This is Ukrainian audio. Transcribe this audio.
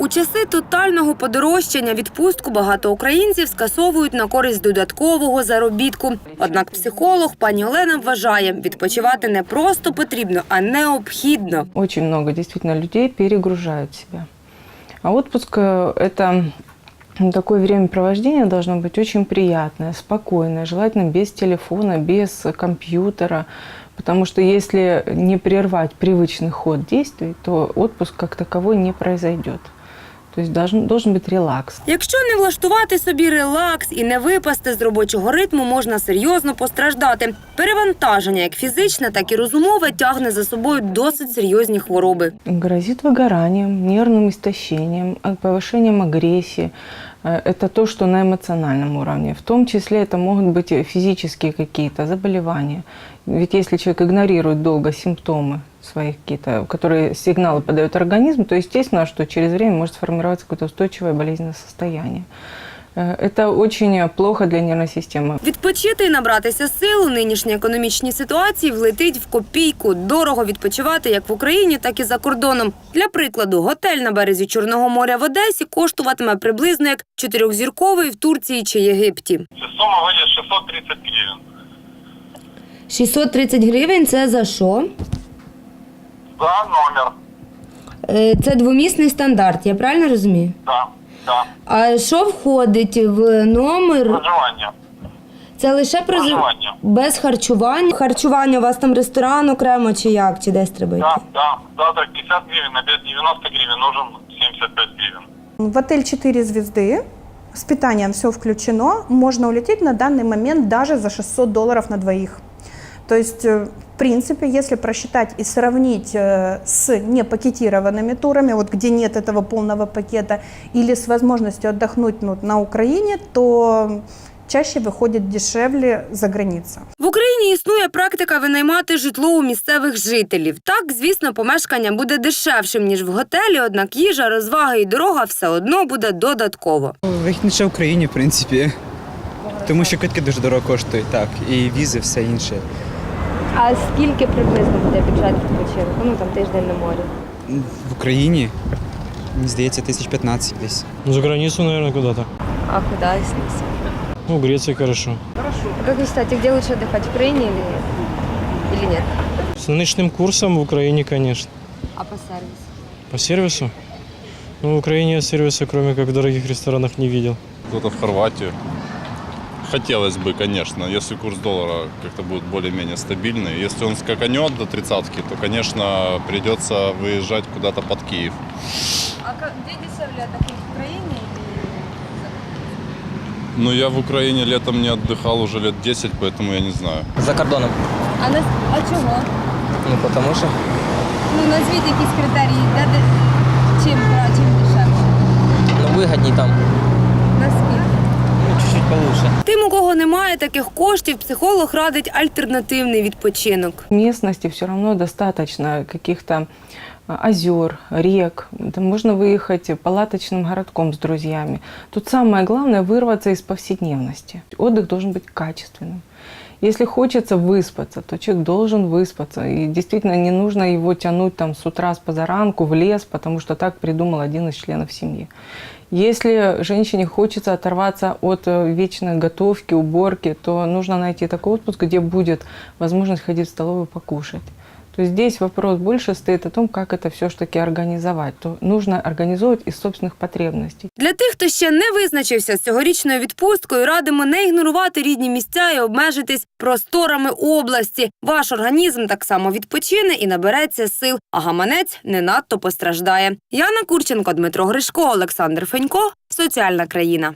У часи тотального подорожчання відпустку багато українців скасовують на користь додаткового заробітку. Однак психолог пані Олена вважає, відпочивати не просто потрібно, а необхідно. Очень много действительно людей перегружают себя. А отпуск э, – это такое времяпровождение должно быть очень приятное, спокойное, желательно без телефона, без компьютера. Потому что если не прервать привычный ход действий, то отпуск как таковой не произойдет. То есть должен, должен быть релакс. Якщо не влаштувати собі релакс і не випасти з робочого ритму, можна серйозно постраждати. Перевантаження, як фізичне, так і розумове, тягне за собою досить серйозні хвороби. Грозит выгоранием, нервным истощением, а, повышением агрессии. Э, Это то, что на эмоциональном уровне. В том числе это могут быть и физические какие-то заболевания. Ведь если человек игнорирует долго симптомы своих какие-то, которые сигналы подает организм, то естественно, что через время может сформироваться какое-то устойчивое болезненное состояние. Э, Это очень плохо для нервной системы. Відпочити і набратися сил у нинішній економічній ситуації влетить в копійку. Дорого відпочивати як в Україні, так і за кордоном. Для прикладу, готель на березі Чорного моря в Одесі коштуватиме приблизно як чотирьохзірковий в Турції чи Єгипті. Ця сума вийде 630 гривень. 630 гривень це за що? За номер. Е, Це двомісний стандарт, я правильно розумію? Да, да. А що входить в номер? Проживання. Це лише Проживання. без харчування. Харчування у вас там ресторан окремо чи як, чи десь треба йти? Да, да. Завтрак 50 гривен, обед 90 гривен, ужин 75 гривен. В отель 4 звезды с питанием все включено. Можно улететь на данный момент даже за 600 долларов на двоих. То есть, э, в принципе, если просчитать и сравнить э, с непакетированными турами, вот где нет этого полного пакета, или с возможностью отдохнуть ну, на Украине, то чаще выходит дешевле за граница. В Україні існує практика винаймати житло у місцевих жителів. Так, звісно, помешкання буде дешевшим ніж в готелі, однак їжа, розваги і дорога все одно буде додатково. Вигідніше в Україні, в принципі. Тому що квитки дуже дорого коштують, так, і візи, все інше. А скільки приблизно буде бюджет відпочинку? Ну там тиждень на морі. В Україні, мені здається, тисяч 15 десь. Ну, За границу, наверное, куда-то. А куди если? Ну, в Греции хорошо. А как вы считаете, где лучше отдыхать, в Украине или, или нет? С нынешним курсом в Украине, конечно. А по сервису? По сервису? Ну, в Украине я сервиса, кроме как в дорогих ресторанах, не видел. Куда-то в Хорватию. Хотелось бы, конечно, если курс доллара как-то будет более-менее стабильный. Если он скаканет до тридцатки, то, конечно, придется выезжать куда-то под Киев. А где дешевле отдохнуть, в Украине Но я в Украине летом не отдыхал уже лет 10, поэтому я не знаю. За кордоном. А, на... а чого? Ну, потому що Ну, назвіть якісь критерії, де, де... немає таких коштів, психолог радить альтернативний відпочинок. Местности все равно достаточно каких-то а, озер, рек. Там можно выехать палаточным городком с друзьями. Тут самое главное вырваться из повседневности. Отдых должен быть качественным. Если хочется выспаться, то человек должен выспаться. И действительно не нужно его тянуть там с утра с позаранку в лес, потому что так придумал один из членов семьи. Если женщине хочется оторваться от э, вечной готовки, уборки, то нужно найти такой отпуск, где будет возможность ходить в столовую покушать. То есть здесь вопрос больше стоит о том, как это все ж таки организовать. То нужно организовывать из собственных потребностей. Для тих, хто ще не визначився з цьогорічною відпусткою, радимо не ігнорувати рідні місця і обмежитись просторами області. Ваш організм так само відпочине і набереться сил, а гаманець не надто постраждає. Яна Курченко, Дмитро Гришко, Олександр Фенько. Соціальна країна.